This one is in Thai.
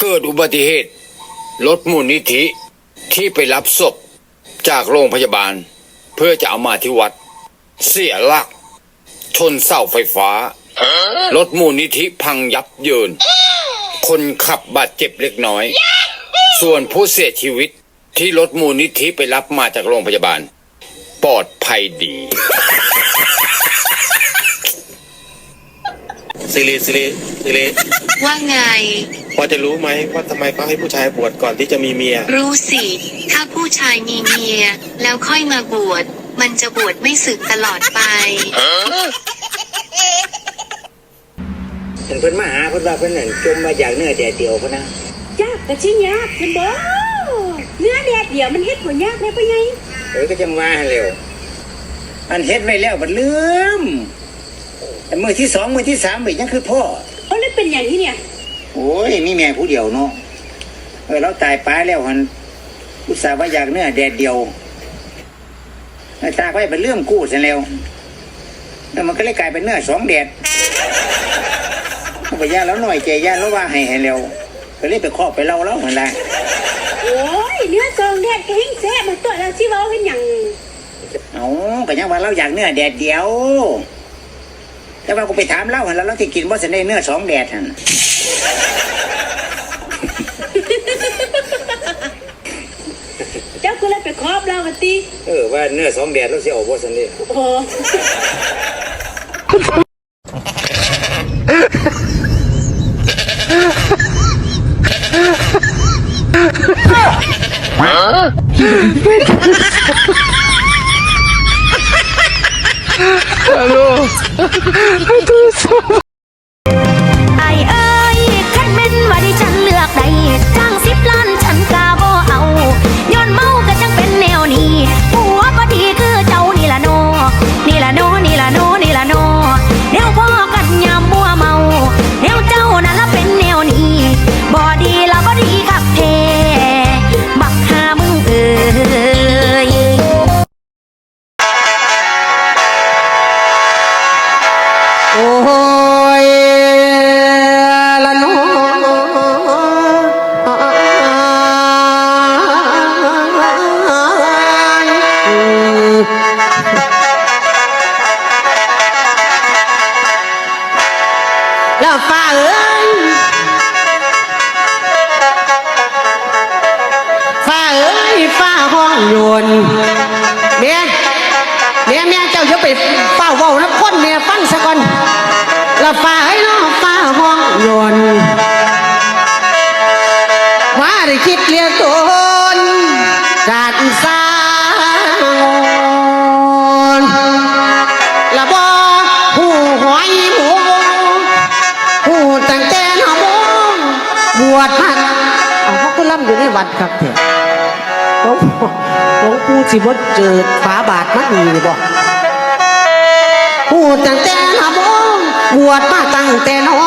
เกิดอุบัติเหตุรถมูลนิธิที่ไปรับศพจากโรงพยาบาล เพื่อจะเอามาที่วัด เสียหลัก ชนเสาไฟฟ้ารถมูลนิธิพังยับเยิน คนขับบาดเจ็บเล็กน้อย ส่วนผู้เสียชีวิตที่รถมูลนิธิไปรับมาจากโรงพยาบาล ปลอดภัยดีสิริสิริสิริว่าไง พอจะรู้ไหมว่าทำไมเขาให้ผู้ชายบวชก่อนที่จะมีเมีย รู้สิ ถ้าผู้ชายมีเมีย แล้วค่อยมาบวช มันจะบวชไม่สึกตลอดไป เพิ่นเพิ่นมาหาเพิ่นว่าเพิ่นนั่นจมมาจากเนื้อแดดเดียวพุ่นนะยากกะชิ้นยากเป็นบ่เนื้อแดดเดียวมันเฮ็ดบ่ยากได้ปะไงเออก็จังว่าให้เร็วอันเฮ็ดไว้แล้วบัดลืมแต่มือที่สองมือที่สามไปยังคือพ่อเอาเลยเป็นอย่างนี้เนี่ย โอ้ยมีแม่ผู้เดียวเนาะเออเราตายป้าแล้วหันอุตส่าห์ว่าอยากเนื้อแดดเดียวไอ้ตากไว้เป็นเรื่องกู้ซะแล้วแล้วมันก็เลยกลายเป็นเนื้อสองแดดมันไปย่าแล้วหน่อยใจย่าแล้วว่าให้ให้เร็วก็เลยไปครอบไปเล่าแล้วเหมือนไรโอ้ยเนื้อซองแดดก็เฮงแซ่บมาตัวแล้วสิเว้าเฮ็ดหยังเอาก็ยังว่าเราอยากเนื้อแดดเดียวแต่ว่ากูไปถามเล่าหันแล้วเราที่กินว่าจะได้เนื้อสองแดดหัน เจ้าก็เลย ไปครอบเรากันติเออว่าเนื้อสองแดดเราสิเอาว่าสันนี่โอ้ไอ ยฟ้าเอ้ยฟ้าห้องโยนเมียเมียเมียเจ้าอย่าไปเฝ้าเว้านะคนเมียฟังซะก่อนแล้วฟ้าเอ้ยน้องฟ้า วชมาเอาเขาก็ล่ำอยู่ในวัดครับเถอะหลวงพ่หลวงปู่สิบดเจอฝาบาทมัดมีนี่บอกผู้ตั้งแต่หนอมงบวชมาตั้งแต่น้อ